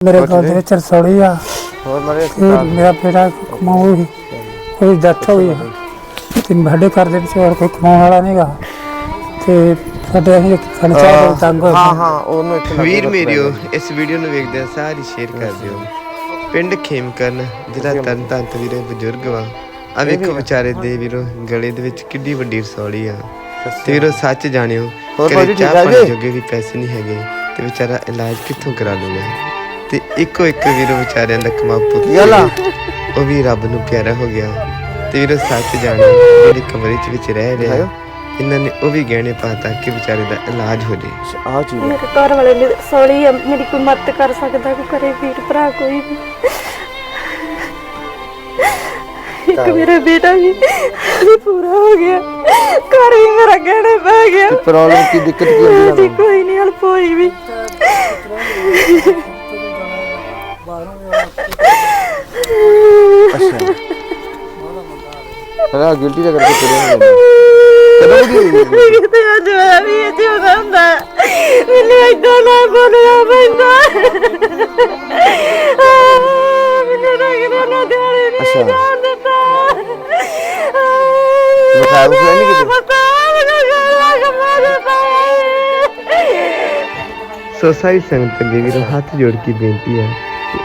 ਮੇਰੇ ਘਰ ਦੇ ਵਿੱਚ ਰਸੋਈ ਆ। ਹੋਰ ਮਰੇ ਤੇ ਮੇਰਾ ਬੇਟਾ ਕਮਾਉ ਹੀ ਉਹਦੀ ਡੈਥ ਹੋ ਗਈ ਆ। ਤੇ ਸਾਡੇ ਘਰ ਦੇ ਵਿੱਚ ਹੋਰ ਕੋਈ ਕਮਾਉਣ ਵਾਲਾ ਨਹੀਂਗਾ ਤੇ ਸਾਡੇ ਅਸੀਂ ਖਰਚਾ ਬਹੁਤ ਤੰਗ ਹੋਏ ਹਾਂ ਹਾਂ ਉਹਨੂੰ ਇੱਥੇ ਲੱਗ ਵੀਰ ਗਿਆ ਮੇਰਿਓ ਇਸ ਵੀਡੀਓ ਨੂੰ ਵੇਖਦੇ ਸਾਰੀ ਸ਼ੇਅਰ ਕਰ ਦਿਓ। ਪਿੰਡ ਖੇਮਕਰਨ ਜ਼ਿਲ੍ਹਾ ਤਰਨਤਾਰਨ ਤੋਂ ਵੀਰੇ ਬਜ਼ੁਰਗ ਵਾ। ਆ ਵੇਖੋ ਵਿਚਾਰੇ ਦੇ ਵੀਰੋ ਗਲੇ ਦੇ ਵਿੱਚ ਕਿੱਡੀ ਵੱਡੀ ਰਸੌਲੀ ਆ। ਤੇ ਵੀਰੋ ਸੱਚ ਜਾਣਿਓ ਹੋਰ ਘਰੇ ਭਾਜੀ ਠੀਕ ਚਾਹ ਆ ਪਾਣੀ ਜੀ? ਜੋਗੇ ਵੀ ਪੈਸੇ ਨਹੀਂ ਹੈਗੇ। ਤੇ ਵਿਚਾਰਾ ਇਲਾਜ ਕਿੱਥੋਂ ਕਰਾ ਲੂਗਾ? ਤੇ ਇੱਕੋ ਇੱਕ ਵੀਰੋ ਵਿਚਾਰਿਆਂ ਦਾ ਕਮਾ ਪੁੱਤ ਕੀ ਗੱਲ ਆ? ਉਹ ਵੀ ਰੱਬ ਨੂੰ ਪਿਆਰਾ ਹੋ ਗਿਆ। ਤੇ ਵੀਰੋ ਸੱਚ ਜਾਣਿਓ ਜਿਹੜੇ ਕਮਰੇ ਚ ਵਿੱਚ ਰਹਿ ਰਿਹਾ। ਇਹਨਾਂ ਨੇ ਉਹ ਵੀ ਗਹਿਣੇ ਪਾਤਾ ਕਿ ਵਿਚਾਰੇ ਦਾ ਇਲਾਜ ਹੋ ਜੇ। ਆਹ ਚੀਜ਼ ਮੇਰੇ ਘਰ ਵਾਲੇ ਨੇ ਸੋਲੀ ਆ ਮੇਰੀ ਕੋਈ ਮਦਦ ਕਰ ਸਕਦਾ ਕੋਈ ਕਰੇ ਵੀਰ ਭਰਾ ਕੋਈ ਵੀ। ਇੱਕ ਮੇਰਾ ਬੇਟਾ ਵੀ ਪੂਰਾ ਹੋ ਗਿਆ। ਘਰ ਵੀ ਮੇਰਾ ਗਹਿਣੇ ਪੈ ਗਿਆ। ਪ੍ਰੋਬਲਮ ਕੀ ਦਿੱਕਤ ਕੀ ਤੁਹਾਨੂੰ ਕੋਈ ਨਹੀਂ ਹਲ ਹੋਈ ਵੀ। ਅੱਛਾ ਗਿਲਟੀ ਦਾ ਕਰਕੇ ਤੁਰਿਆ ਕਦੋਂ ਦੀ? ਕਿਤੇ ਅੱਜ ਵੀ ਇਹ ਜਿਉਂਦਾ ਹੁੰਦਾ ਮੈਨੂੰ ਏਦਾਂ ਨਾ ਬੋਲਿਆ ਪੈਂਦਾ ਮੈਨੂੰ ਨਾ ਦਿਹਾੜੀ ਨਹੀਂ। ਜਾਣ ਦਿੱਤਾ ਨਹੀਂ ਕਿਤੇ? ਪਤਾ ਮੈਨੂੰ ਗੱਲਾਂ ਕਮਾ ਦਿੱਤਾ ਸੋ ਸਾਰੀ ਸੰਗਤ ਅੱਗੇ ਹੱਥ ਜੋੜ ਕੇ ਬੇਨਤੀ ਹੈ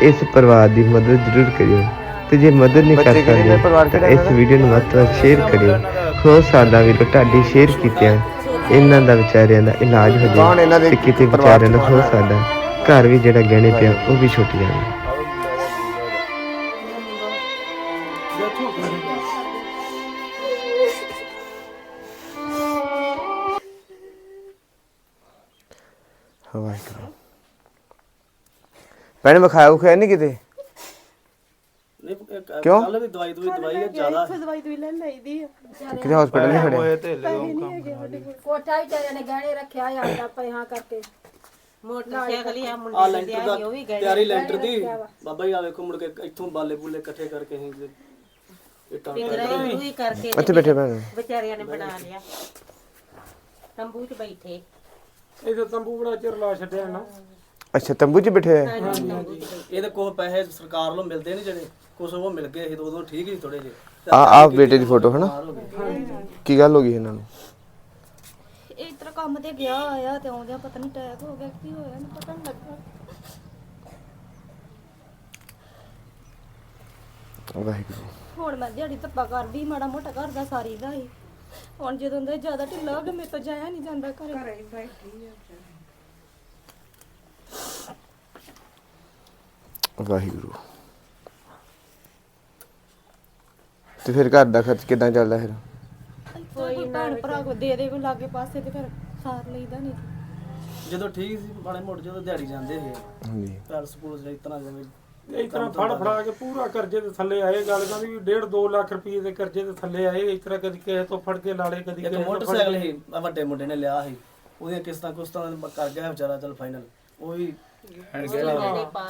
ਇਸ ਪਰਿਵਾਰ ਦੀ ਮਦਦ ਜ਼ਰੂਰ ਕਰਿਓ ਤੇ ਜੇ ਮਦਦ ਨਹੀਂ ਕਰ ਸਕਦੇ ਤਾਂ ਇਸ ਵੀਡੀਓ ਨੂੰ ਵੱਧ ਤੋਂ ਸ਼ੇਅਰ ਕਰਿਓ। ਹੋ ਸਕਦਾ ਵੀਰੋ ਤੁਹਾਡੀ ਸ਼ੇਅਰ ਕੀਤਿਆਂ ਇਹਨਾਂ ਦਾ ਵਿਚਾਰਿਆਂ ਦਾ ਇਲਾਜ ਹੋ ਤੇ ਕਿਤੇ ਵਿਚਾਰਿਆਂ ਦਾ ਹੋ। ਸਕਦਾ ਘਰ ਵੀ ਜਿਹੜਾ ਗਹਿਣੇ ਪਿਆ ਉਹ ਵੀ ਛੁੱਟ ਜਾਵੇ। ਭੈਣੇ ਵਿਖਾਇਆ ਵਿਖਾਇਆ ਨਹੀਂ ਕਿਤੇ ਕਿਉਂ? ਕੱਲ ਵੀ ਦਵਾਈ ਦਵਾਈ ਦਵਾਈ ਹੈ ਜ਼ਿਆਦਾ। ਦਵਾਈ ਦਵਾਈ ਲੈ ਲਈਦੀ ਆ। ਕਿਤੇ ਹਸਪੀਟਲ ਨਹੀਂ ਖੜਿਆ? ਕੋਠਾ ਵਿਚਾਰਿਆਂ ਨੇ ਗਹਿਣੇ ਰੱਖਿਆ ਆ ਆਪਦਾ ਪੈਸਾ ਕਰਕੇ। ਮੋਟਰਸਾਈਕਲ ਹੀ ਆ ਆ ਮੁੰਡੇ ਲੈਂਟਰ ਦਾ ਤਿਆਰੀ ਲੈਂਟਰ ਦੀ। ਬਾਬਾ ਜੀ ਆ ਵੇਖੋ ਮੁੜ ਕੇ ਇੱਥੋਂ ਬਾਲੇ ਬੁੱਲੇ ਇਕੱਠੇ ਕਰਕੇ ਅਸੀਂ ਇਟਾਂ ਪਿੰਗਰੇ ਹੀ ਕਰਕੇ ਇੱਥੇ ਬੈਠੇ ਭੈਣ। ਵਿਚਾਰਿਆਂ ਨੇ ਬਣਾ ਲਿਆ। ਤੰਬੂ 'ਚ ਬੈਠੇ। ਅੱਛਾ ਤੰਬੂ 'ਚ ਬੈਠੇ ਹੋਏ ਆ? ਇਹਦੇ ਕੋਲ ਪੈਸੇ ਸਰਕਾਰ ਵੱਲੋਂ ਮਿਲਦੇ ਨੇ ਜਿਹੜੇ ਕੁਛ ਉਹ ਮਿਲ ਗਏ ਸੀ ਤੇ ਉਦੋਂ ਠੀਕ ਹੀ ਥੋੜੇ ਜਿਹੇ। ਆ ਆ ਬੇਟੇ ਦੀ ਫੋਟੋ ਹਨਾ? ਹੋ ਗਏ ਕੀ ਗੱਲ ਹੋ ਗਈ ਇਹਨਾਂ ਨੂੰ? ਇਹ ਤਰ੍ਹਾਂ ਕੰਮ ਤੇ ਗਿਆ ਆਇਆ ਤੇ ਆਉਂਦਿਆਂ ਪਤਾ ਨਹੀਂ ਟੈਕ ਹੋ ਗਿਆ ਕੀ ਹੋਇਆ ਨਾ ਪਤਾ ਨਹੀਂ ਲੱਗਾ ਵਾਹਿਗੁਰੂ। ਹੁਣ ਮੈਂ ਦਿਹਾੜੀ ਧੱਪਾ ਕਰਦੀ ਮਾੜਾ ਮੋਟਾ ਘਰ ਦਾ ਸਾਰੀ ਦਾ ਹੀ। ਹੁਣ ਜਦੋਂ ਦਾ ਜ਼ਿਆਦਾ ਢਿੱਲਾ ਹੋ ਗਿਆ ਮੇਰੇ ਤੋਂ ਜਾਇਆ ਨਹੀਂ ਜਾਂਦਾ ਘਰੇ। ਵਾਹਿਗੁਰੂ। ਤੇ ਫਿਰ ਘਰ ਦਾ ਖਰਚ ਕਿਦਾਂ ਚੱਲਦਾ ਫਿਰ? ਕੋਈ ਭੈਣ ਭਰਾ ਕੋ ਦੇ ਦੇ ਕੋ ਲਾਗੇ ਪਾਸੇ ਤੇ ਫਿਰ ਸਾਰ ਲਈਦਾ ਨਹੀਂ। ਜਦੋਂ ਠੀਕ ਸੀ ਮਾੜੇ ਮੋਟੇ ਜਦੋਂ ਦਿਹਾੜੀ ਜਾਂਦੇ ਸੀ। ਹਾਂਜੀ। ਪੈਰ ਸਕੂਲ ਜਿਹਾ ਇਤਨਾ ਜਿਵੇਂ ਇਸ ਤਰ੍ਹਾਂ ਫੜ ਫੜਾ ਕੇ ਪੂਰਾ ਕਰਜ਼ੇ ਦੇ ਥੱਲੇ ਆਏ ਗੱਲ ਦਾ ਵੀ 1.5 2 ਲੱਖ ਰੁਪਏ ਦੇ ਕਰਜ਼ੇ ਦੇ ਥੱਲੇ ਆਏ ਇਸ ਤਰ੍ਹਾਂ ਕਦੀ ਕਿਸੇ ਤੋਂ ਫੜ ਕੇ ਲਾੜੇ ਕਦੀ ਇੱਕ ਕਿਸੇ ਤੋਂ ਫੜ ਮੋਟਰਸਾਈਕਲ ਆਹ ਵੱਡੇ ਮੁੰਡੇ ਨੇ ਲਿਆ ਸੀ ਉਹਦੀਆਂ ਕਿਸ਼ਤਾਂ ਕੁਸ਼ਤਾਂ ਕਰ ਗਿਆ ਵਿਚਾਰਾ ਚੱਲ ਫਾਈਨਲ ਉਹ ਵੀ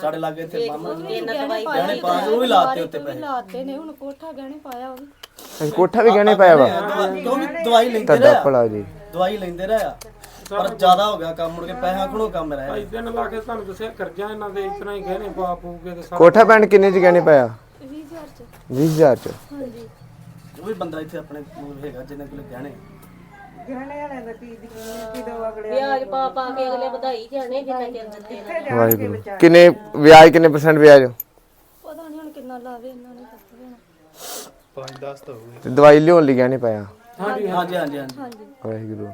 ਸਾਡੇ ਲਾਗੇ ਇੱਥੇ ਮਾਮਾ ਤਿੰਨ ਦਵਾਈ ਗਹਿਣੇ ਪਾ ਕੇ ਉਹ ਵੀ ਲਾਤੇ ਉੱਤੇ ਪੈਸੇ। ਲਾਤੇ ਨੇ ਹੁਣ ਕੋਠਾ ਗਹਿਣੇ ਪਾਇਆ ਉਹ ਵੀ ਅਸੀਂ ਕੋਠਾ ਵੀ ਗਹਿਣੇ ਪਾਇਆ ਵਾ। ਉਹ ਵੀ ਦਵਾਈ ਲੈਂਦੇ ਤੁਹਾਡਾ ਰਹੇ। ਭਲਾ ਜੀ। ਦਵਾਈ ਲੈਂਦੇ ਰਹੇ। ਪਰ ਜ਼ਿਆਦਾ ਹੋ ਗਿਆ ਕੰਮ ਮੁੜ ਕੇ ਪੈਸਾ ਕੋਲੋਂ ਕੰਮ ਰਹਿ ਭਾਈ ਤਿੰਨ ਲੱਖ ਤੁਹਾਨੂੰ ਦੱਸਿਆ ਕਰਜ਼ਾ ਇਹਨਾਂ ਦੇ ਤਰ੍ਹਾਂ ਹੀ ਗਹਿਣੇ ਪਾ ਪੂ ਕੇ ਤੇ ਕੋਠਾ ਪੈਣ ਕਿੰਨੇ 'ਚ ਗਹਿਣੇ ਪਾਇਆ? 20000 ਚ। 20000 'ਚ। ਹਾਂਜੀ। ਉਹ ਵੀ ਬੰਦਾ ਇੱਥੇ ਆਪਣੇ ਕੋਲ ਹੈਗਾ ਜਿਹਨੇ ਕੋਲ ਗਹਿਣੇ। ਵਿਆਜ ਪਾ ਪਾ ਕੇ ਅਗਲੇ ਵਧਾਈ ਜਾਣੇ ਜਿੰਨਾ ਚਿਰ ਦਿੱਤੇ ਨੇ। ਵਾਹਿਗੁਰੂ। ਕਿੰਨੇ ਵਿਆਜ ਕਿੰਨੇ ਪਰਸੈਂਟ ਵਿਆਜ? ਪਤਾ ਨਹੀਂ ਹੁਣ ਕਿੰਨਾ ਲਾਵੇ ਇਹਨਾਂ ਨੇ ਦੱਸ ਦੇਣਾ। ਤੇ ਦਵਾਈ ਲਿਆਉਣ ਲਈ ਗਹਿਣੇ ਪਾਇਆ? ਹਾਂਜੀ ਹਾਂਜੀ ਹਾਂਜੀ ਹਾਂਜੀ। ਵਾਹਿਗੁਰੂ।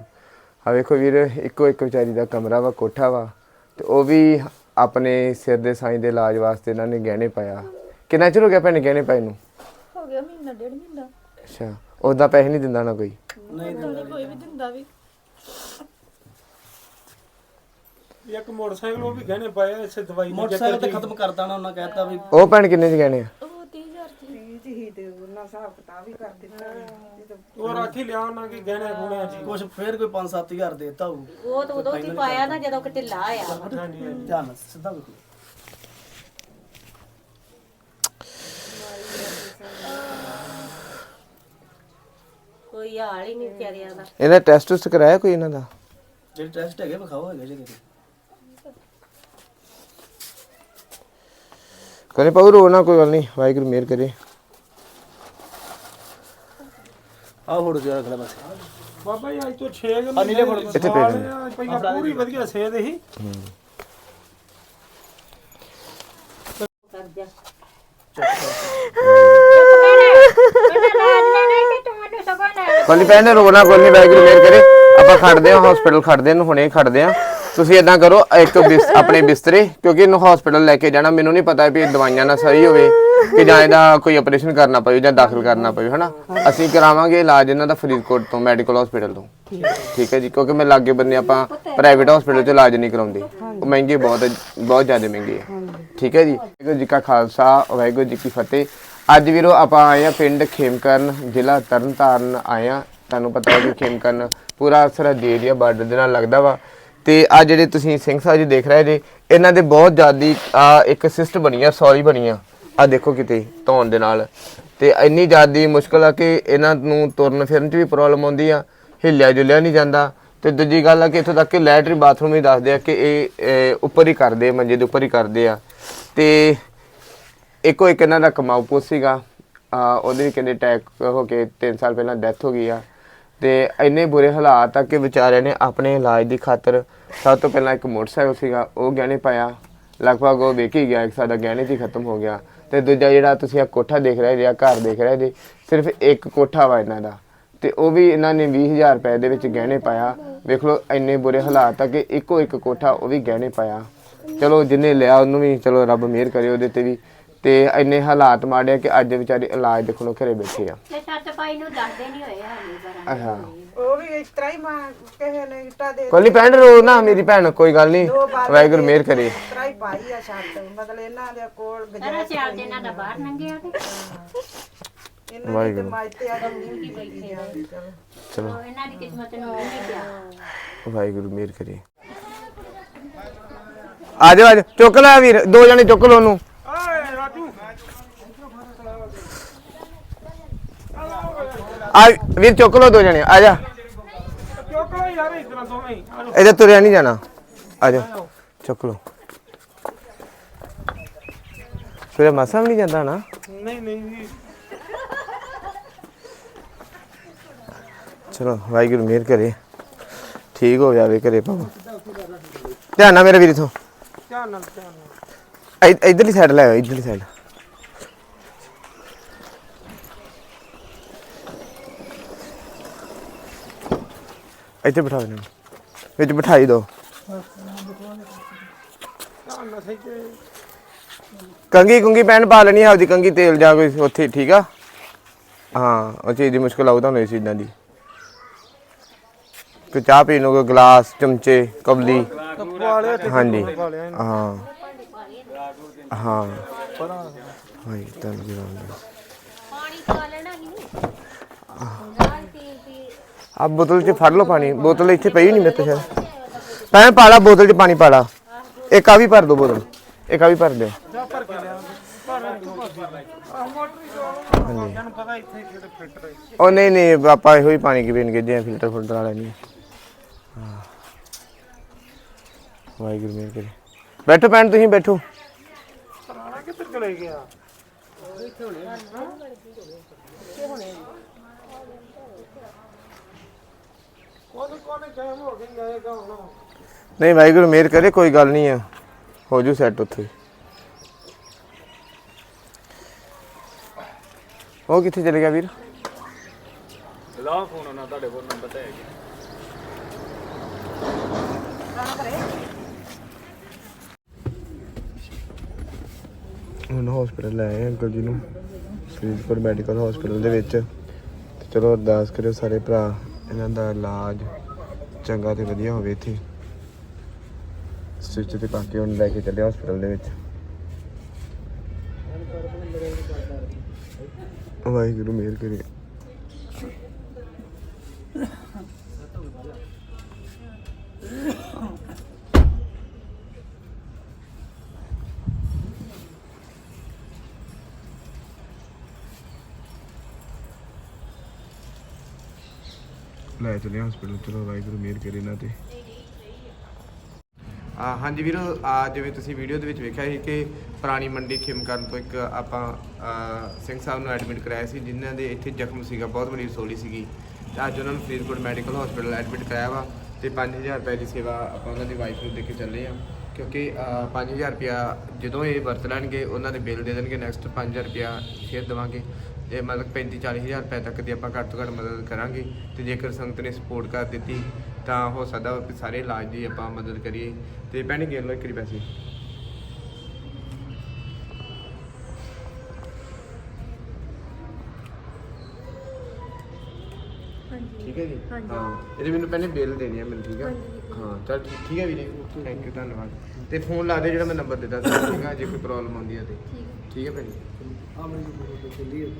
ਆ ਵੇਖੋ ਵੀਰ ਇੱਕੋ ਇੱਕ ਵਿਚਾਰੀ ਦਾ ਕਮਰਾ ਵਾ ਕੋਠਾ ਵਾ ਤੇ ਉਹ ਵੀ ਆਪਣੇ ਸਿਰ ਦੇ ਸਾਈਂ ਦੇ ਇਲਾਜ ਵਾਸਤੇ ਇਹਨਾਂ ਨੇ ਗਹਿਣੇ ਪਾਇਆ। ਕਿੰਨਾ ਚਿਰ ਹੋ ਗਿਆ ਭੈਣੇ ਗਹਿਣੇ ਪਾਏ ਨੂੰ? ਹੋ ਗਿਆ ਮਹੀਨਾ ਡੇਢ ਮਹੀਨਾ। ਅੱਛਾ ਉਹਦਾ ਪੈਸੇ ਨਹੀਂ ਦਿੰਦਾ ਨਾ ਕੋਈ? ਨਹੀਂ ਨੀ ਕੋਈ ਵੀ ਦਿੰਦਾ ਵੀ। ਇੱਕ ਮੋਟਰਸਾਈਕਲ ਉਹ ਵੀ ਗਹਿਣੇ ਪਾਇਆ ਇਸੇ ਦਵਾਈ ਦੇ ਮੋਟਰਸਾਈਕਲ ਤੇ ਖਤਮ ਕਰਤਾ ਨਾ ਉਹਨਾਂ ਕਹਿਤਾ ਵੀ ਉਹ ਭੈਣ ਕਿੰਨੇ ਚ ਗਹਿਣੇ ਆ? ਉਹ 30000 ਚ ਉਹ ਰੱਖ ਹੀ ਲਿਆ ਉਹਨਾਂ ਕੀ ਗਹਿਣੇ ਗੁਣਿਆ ਜੀ। ਕੁਝ ਫੇਰ ਕੋਈ 5-7000 ਦੇਤਾ ਹੋਊ। ਉਹ ਤਾਂ ਉਦੋਂ ਹੀ ਪਾਇਆ ਨਾ ਜਦੋਂ ਕਿ ਢਿੱਲਾ ਆਇਆ। ਧਿਆਨ ਨਾਲ ਸਿੱਧਾ ਵੇਖੋ। ਕੋਈ ਹਾਲ ਹੀ ਨਹੀਂ ਵਿਚਾਰਿਆਂ ਦਾ। ਇਹਦਾ ਟੈਸਟ ਟੁਸਟ ਕਰਾਇਆ ਕੋਈ ਇਹਨਾਂ ਦਾ? ਜਿਹੜੇ ਟੈਸਟ ਹੈਗੇ ਵਿਖਾਓ ਹੈਗੇ ਜਿਹੜੇ ਕਰੇ ਪਾਉ ਰੋ ਨਾ ਕੋਈ ਗੱਲ ਨਹੀਂ ਵਾਹਿਗੁਰੂ ਮਿਹਰ ਕਰੇ। ਆਹ ਫੋਟੋ ਜਿਹੜਾ ਰੱਖ ਲੈ ਬਸ ਬਾਬਾ ਜੀ ਅੱਜ ਤੋਂ 6 ਆ ਨੀਲੇ ਫੋਟੋ ਇੱਥੇ ਪਏ ਨੇ। ਪਹਿਲਾਂ ਪੂਰੀ ਵਧੀਆ ਸੇਧ ਸੀ ਕਰ ਜਾ ਕੋਲੀ ਭੈਣ ਰੋਣਾ ਕੋਈ ਨਹੀਂ ਵਾਹਿਗੁਰੂ ਮਿਹਰ ਕਰੇ। ਆਪਾਂ ਖੜਦੇ ਹਾਂ ਹਸਪੀਟਲ ਖੜਦੇ ਨੂੰ ਹੁਣੇ ਖੜਦੇ ਹਾਂ। ਤੁਸੀਂ ਇਦਾਂ ਕਰੋ, ਇੱਕ ਬਿਸ- ਆਪਣੇ ਬਿਸਤਰੇ, ਕਿਉਂਕਿ ਇਹਨੂੰ ਹਸਪੀਟਲ ਲੈ ਕੇ ਜਾਣਾ, ਮੈਨੂੰ ਨਹੀਂ ਪਤਾ ਵੀ ਇਹ ਦਵਾਈਆਂ ਨਾਲ ਸਹੀ ਹੋਵੇ ਕਿ ਜਾਂ ਇਹਦਾ ਕੋਈ ਆਪਰੇਸ਼ਨ ਕਰਨਾ ਪਵੇ ਜਾਂ ਦਾਖਲ ਕਰਨਾ ਪਵੇ, ਹਨਾ? ਅਸੀਂ ਕਰਾਵਾਂਗੇ ਇਲਾਜ ਇਹਨਾਂ ਦਾ ਫਰੀਦਕੋਟ ਤੋਂ ਮੈਡੀਕਲ ਹਸਪੀਟਲ ਤੋਂ। ਠੀਕ ਹੈ ਜੀ, ਕਿਉਂਕਿ ਮੈਂ ਲਾਗੇ ਬੰਨੇ ਆਪਾਂ ਪ੍ਰਾਈਵੇਟ ਹਸਪੀਟਲ 'ਚ ਇਲਾਜ ਨਹੀਂ ਕਰਾਉਂਦੇ। ਉਹ ਮਹਿੰਗੇ ਬਹੁਤ ਬਹੁਤ ਜ਼ਿਆਦਾ ਮਹਿੰਗੇ ਆ। ਠੀਕ ਹੈ ਜੀ, ਵਾਹਿਗੁਰੂ ਜੀ ਕਾ ਖਾਲਸਾ, ਵਾਹਿਗੁਰੂ ਜੀ ਕੀ ਫਤਿਹ। ਅੱਜ ਵੀਰੋ ਆਪਾਂ ਆਏ ਆ ਪਿੰਡ ਖੇਮਕਰਨ, ਜ਼ਿਲ੍ਹਾ ਤਰਨਤਾਰਨ ਆਏ ਆ ਤੁਹਾਨੂੰ ਪਤਾ ਹੈ ਕਿ ਖੇਮਕਰਨ ਪੂਰਾ ਸਰਹੱਦੀ ਏਰੀਆ ਬਾਰਡਰ ਦੇ ਨਾਲ ਲੱਗਦਾ ਵਾ। ਤੇ ਆ ਜਿਹੜੇ ਤੁਸੀਂ ਸਿੰਘ ਸਾਹਿਬ ਜੀ ਦੇਖ ਰਹੇ ਜੇ, ਇਹਨਾਂ ਦੇ ਬਹੁਤ ਜ਼ਿਆਦੀ, ਆ, ਇੱਕ ਸਿਸਟ ਬਣੀ ਆ, ਸੌਰੀ ਬਣੀ ਆ। ਆ ਦੇਖੋ ਕਿਤੇ, ਧੌਣ ਦੇ ਨਾਲ। ਤੇ ਇੰਨੀ ਜ਼ਿਆਦੀ ਮੁਸ਼ਕਲ ਆ ਕਿ ਇਹਨਾਂ ਨੂੰ ਤੁਰਨ ਫਿਰਨ 'ਚ ਵੀ ਪ੍ਰੋਬਲਮ ਆਉਂਦੀ ਆ, ਹਿੱਲਿਆ ਜੁਲਿਆ ਨਹੀਂ ਜਾਂਦਾ। ਤੇ ਦੂਜੀ ਗੱਲ ਆ ਕਿ ਇੱਥੋਂ ਤੱਕ ਕਿ ਲੈਟਰੀ ਬਾਥਰੂਮ ਵੀ ਦੱਸਦੇ ਆ ਕਿ ਇਹ ਉੱਪਰ ਹੀ ਕਰਦੇ ਮੰਜੇ ਦੇ ਉੱਪਰ ਹੀ ਕਰਦੇ ਆ। ਤੇ ਇੱਕੋ ਇੱਕ ਇਹਨਾਂ ਦਾ ਕਮਾਊ ਪੁੱਤ ਸੀਗਾ। ਆ ਉਹਦੇ ਵੀ ਕਹਿੰਦੇ ਅਟੈਕ ਹੋ ਕੇ 3 ਸਾਲ ਪਹਿਲਾਂ ਡੈਥ ਹੋ ਗਈ ਆ। ਤੇ ਇੰਨੇ ਬੁਰੇ ਹਾਲਾਤ ਆ ਕਿ ਵਿਚਾਰਿਆਂ ਨੇ ਆਪਣੇ ਇਲਾਜ ਦੀ ਖਾਤਰ ਸਭ ਤੋਂ ਪਹਿਲਾਂ ਇੱਕ ਮੋਟਰਸਾਈਕਲ ਸੀਗਾ, ਉਹ ਗਹਿਣੇ ਪਾਇਆ। ਲਗਭਗ ਉਹ ਵੇਚ ਹੀ ਗਿਆ, ਇੱਕ ਸਾਡਾ ਗਹਿਣੇ 'ਚ ਹੀ ਖਤਮ ਹੋ ਗਿਆ। ਤੇ ਦੂਜਾ ਜਿਹੜਾ ਤੁਸੀਂ ਆ ਕੋਠਾ ਦੇਖ ਰਹੇ ਜੇ ਆ ਘਰ ਦੇਖ ਰਹੇ ਜੇ, ਸਿਰਫ ਇੱਕ ਕੋਠਾ ਵਾ ਇਹਨਾਂ ਦਾ। ਤੇ ਉਹ ਵੀ ਇਹਨਾਂ ਨੇ 20000 ਰੁਪਏ ਦੇ ਵਿੱਚ ਗਹਿਣੇ ਪਾਇਆ। ਵੇਖ ਲਓ, ਇੰਨੇ ਬੁਰੇ ਹਾਲਾਤ ਆ ਕਿ ਇੱਕੋ ਇੱਕ ਕੋਠਾ ਉਹ ਵੀ ਗਹਿਣੇ ਪਾਇਆ। ਚਲੋ, ਜਿੰਨੇ ਲਿਆ ਉਹਨੂੰ ਵੀ, ਚਲੋ, ਰੱਬ ਮਿਹਰ ਕਰੇ ਉਹਦੇ ਤੇ ਵੀ। ਤੇ ਇੰਨੇ ਹਾਲਾਤ ਮਾੜੇ ਆ ਕਿ ਅੱਜ ਵਿਚਾਰੇ ਇਲਾਜ ਦੇਖ ਲਓ ਘਰੇ ਬੈਠੇ ਆ। ਤੇ ਛੱਤ ਪਾਈ ਨੂੰ ਦੱਸਦੇ ਨਹੀਂ ਹੋਏ ਹਾਲੇ ਬਰਾ ਅੱਛਾ। ਉਹ ਵੀ ਇਸ ਤਰ੍ਹਾਂ ਹੀ ਮਾਂ ਕਿਸੇ ਨੇ ਇੱਟਾਂ ਦੇ ਕੋਲੀ ਭੈਣ ਰੋ ਨਾ ਮੇਰੀ ਭੈਣ ਕੋਈ ਗੱਲ ਨਹੀਂ ਵਾਹਿਗੁਰੂ ਮਿਹਰ ਕਰੇ। ਇਸ ਤਰ੍ਹਾਂ ਹੀ ਪਾਈ ਆ ਛੱਤ ਮਤਲਬ ਇਹਨਾਂ ਦੇ ਕੋਲ ਸਿਆਲ ਤੇ ਇਹਨਾਂ ਦਾ ਬਾਹਰ ਲੰਘਿਆ ਤੇ। ਇਹਨਾਂ ਦੀ। ਮਾਇਤੇ ਆ ਜਾਂਦੀ ਚਲੋ। ਚਲੋ ਇਹਨਾਂ ਦੀ ਕਿਸਮਤ ਨੂੰ ਉਹ ਨਹੀਂ ਗਿਆ ਵਾਹਿਗੁਰੂ ਮਿਹਰ ਕਰੇ। ਆ ਜਾਓ ਆ ਜਾਓ। ਚੁੱਕ ਲੈ ਵੀਰ ਦੋ ਜਣੇ ਚੁੱਕ ਲਓ ਉਹਨੂੰ ਓਏ ਰਾਜੂ ਆ ਵੀਰ ਚੁੱਕ ਲਓ ਦੋ ਜਣੇ ਆ ਜਾ। ਚੁੱਕ ਲਓ ਯਾਰ ਇਸ ਤਰ੍ਹਾਂ ਦੋਵੇਂ ਹੀ। ਆ ਜਾਓ। ਇਹਦੇ ਤੁਰਿਆ ਨਹੀਂ ਜਾਣਾ। ਆ ਜਾ ਚੁੱਕ ਲਓ। ਤੁਰਿਆ ਮਸਾ ਵੀ ਨਹੀਂ ਜਾਂਦਾ ਨਾ ਨਹੀਂ ਨਹੀਂ ਜੀ। ਚਲੋ ਵਾਹਿਗੁਰੂ ਮਿਹਰ ਕਰੇ। ਠੀਕ ਹੋ ਜਾਵੇ ਘਰੇ ਪਾਪਾ ਧਿਆਨ ਨਾਲ ਮੇਰੇ ਵੀਰ ਇਥੋਂ। ਧਿਆਨ ਨਾਲ ਧਿਆਨ ਨਾਲ। ਇਧਰਲੀ ਸਾਈਡ ਲੈ ਆਓ ਇਧਰਲੀ ਸਾਈਡ ਇੱਥੇ ਬਿਠਾਓ ਇਹਨਾਂ ਨੂੰ ਵਿੱਚ ਬਿਠਾਈ ਦਿਓ ਕੰਗੀ ਕੁੰਗੀ ਪੈਣ ਪਾ ਲੈਣੀ ਆਪਦੀ ਕੰਗੀ ਤੇਲ ਜਾ ਕੋਈ ਉੱਥੇ ਠੀਕ ਆ? ਹਾਂ ਉਹ ਚੀਜ਼ ਦੀ ਮੁਸ਼ਕਲ ਆਉ ਤੁਹਾਨੂੰ ਇਸ ਚੀਜ਼ਾਂ ਦੀ। ਕਿ ਚਾਹ ਪੀਣ ਨੂੰ ਕੋਈ ਗਲਾਸ ਚਮਚੇ ਕਬਲੀ ਹਾਂਜੀ ਹਾਂ। ਹਾਂ। ਭਾਈ ਤਾਂ ਜੀ ਪਾਣੀ ਪਾ ਲੈਣਾ ਨਹੀਂ ਆ ਬੋਤਲ 'ਚ ਫੜ ਲਓ ਪਾਣੀ ਬੋਤਲ ਇੱਥੇ ਪਈ ਨਹੀਂ ਮੇਰੇ ਤੋਂ ਸ਼ਾਇਦ ਪੈਣ ਪਾ ਲਾ ਬੋਤਲ 'ਚ ਪਾਣੀ ਪਾ ਲਾ ਇੱਕ ਆ ਵੀ ਭਰ ਦੋ ਬੋਤਲ ਇੱਕ ਆ ਵੀ ਭਰ ਦਿਓ ਹਾਂਜੀ ਤੁਹਾਨੂੰ ਪਤਾ ਇੱਥੇ ਕਿਹੜੇ ਫਿਲਟਰ ਹੈ ਉਹ ਨਹੀਂ ਨਹੀਂ ਆਪਾਂ ਇਹੋ ਹੀ ਪਾਣੀ ਕੀ ਪੀਣਗੇ ਜੇ ਫਿਲਟਰ ਫਿਲਟਰ ਵਾਲਾ ਨਹੀਂ ਹਾਂ ਵਾਹਿਗੁਰੂ ਮਿਹਰ ਕਰੇ ਬੈਠੋ ਭੈਣ ਤੁਸੀਂ ਬੈਠੋ ਪੁਰਾਣਾ ਕਿੱਧਰ ਚਲੇ ਗਿਆ ਕੋਨੇ ਕੋਨੇ ਜਾਮ ਹੋ ਗਏ ਜਾਏਗਾ ਹੁਣ ਨਹੀਂ ਵਾਹਿਗੁਰੂ ਮਿਹਰ ਕਰੇ ਕੋਈ ਗੱਲ ਨਹੀਂ ਆ। ਹੋ ਜੂ ਸੈੱਟ ਉੱਥੇ। ਉਹ ਕਿੱਥੇ ਚਲੇ ਗਿਆ ਵੀਰ? ਲਾ ਫੋਨ ਉਹਨਾਂ ਤੁਹਾਡੇ ਕੋਲ ਨੰਬਰ ਤੇ ਹੈਗੇ। ਹੁਣ ਹਸਪੀਟਲ ਲੈ ਆਏ ਅੰਕਲ ਜੀ ਨੂੰ। ਫਰੀਦਕੋਟ ਮੈਡੀਕਲ ਹਸਪੀਟਲ ਦੇ ਵਿੱਚ। ਤੇ ਚਲੋ ਅਰਦਾਸ ਕਰਿਓ ਸਾਰੇ ਭਰਾ। ਇਹਨਾਂ ਦਾ ਇਲਾਜ ਚੰਗਾ ਤੇ ਵਧੀਆ ਹੋਵੇ ਇੱਥੇ। ਸਟਿਚ ਤੇ ਪਾ ਉਹਨੂੰ ਲੈ ਕੇ ਚੱਲੇ ਹਸਪੀਟਲ ਦੇ ਵਿੱਚ। ਵਾਹਿਗੁਰੂ ਮਿਹਰ ਕਰੇ। ਚਲੇ ਹਸਪੀਟਲ ਚਲੋ ਵਾਹਿਗੁਰੂ ਮਿਹਰ ਕਰੇ ਇਹਨਾਂ ਤੇ। ਆ ਹਾਂਜੀ ਵੀਰੋ ਆ ਜਿਵੇਂ ਤੁਸੀਂ ਵੀਡੀਓ ਦੇ ਵਿੱਚ ਵੇਖਿਆ ਸੀ ਕਿ ਪੁਰਾਣੀ ਮੰਡੀ ਖਿਮਕਰਨ ਤੋਂ ਇੱਕ ਆਪਾਂ ਆ, ਸਿੰਘ ਸਾਹਿਬ ਨੂੰ ਐਡਮਿਟ ਕਰਾਇਆ ਸੀ ਜਿਨ੍ਹਾਂ ਦੇ ਇੱਥੇ ਜ਼ਖਮ ਸੀਗਾ ਬਹੁਤ ਵੱਡੀ ਰਸੋਲੀ ਸੀਗੀ। ਤੇ ਅੱਜ ਉਹਨਾਂ ਨੂੰ ਫਰੀਦਕੋਟ ਮੈਡੀਕਲ ਹਸਪੀਟਲ ਐਡਮਿਟ ਕਰਾਇਆ ਵਾ ਤੇ 5000 ਰੁਪਏ ਦੀ ਸੇਵਾ ਆਪਾਂ ਉਹਨਾਂ ਦੀ ਵਾਈਫ ਨੂੰ ਦੇ ਕੇ ਚੱਲੇ ਆ ਕਿਉਂਕਿ ਅ, 5000 ਰੁਪਿਆ ਜਦੋਂ ਇਹ ਵਰਤ ਲੈਣਗੇ ਉਹਨਾਂ ਦੇ ਬਿੱਲ ਦੇ ਦੇਣਗੇ ਨੈਕਸਟ 5000 ਰੁਪਿਆ ਫੇਰ ਦੇਵਾਂਗੇ। ਤੇ ਮਤਲਬ 35 40000 ਰੁਪਏ ਤੱਕ ਦੀ ਆਪਾਂ ਘੱਟ ਤੋਂ ਘੱਟ ਮਦਦ ਕਰਾਂਗੇ ਤੇ ਜੇਕਰ ਸੰਗਤ ਨੇ ਸਪੋਰਟ ਕਰ ਦਿੱਤੀ ਤਾਂ ਹੋ ਸਕਦਾ ਕਿ ਸਾਰੇ ਇਲਾਜ ਦੀ ਆਪਾਂ ਮਦਦ ਕਰੀਏ। ਤੇ ਭੈਣੇ ਗਿਣ ਲਓ ਇੱਕ ਵਾਰੀ ਪੈਸੇ। ਠੀਕ ਹੈ ਜੀ? ਹਾਂ। ਇਹਦੇ ਮੈਨੂੰ ਪਹਿਲੇ ਬਿੱਲ ਦੇਣੀ ਆ ਮੈਨੂੰ ਠੀਕ ਹੈ ਹਾਂ ਚਲ ਠੀਕ ਹੈ ਵੀਰੇ। ਥੈਂਕ ਯੂ ਧੰਨਵਾਦ। ਤੇ ਫੋਨ ਲਾ ਦੇ ਜਿਹੜਾ ਮੈਂ ਨੰਬਰ ਦਿੱਤਾ ਸੀ ਠੀਕ ਹੈ ਜੇ ਕੋਈ ਪ੍ਰੋਬਲਮ ਆਉਂਦੀ ਹੈ ਤੇ। ਠੀਕ। ਹੈ ਭੈਣੇ ਆਮਣੇ ਜੀ ਚੱਲੀਏ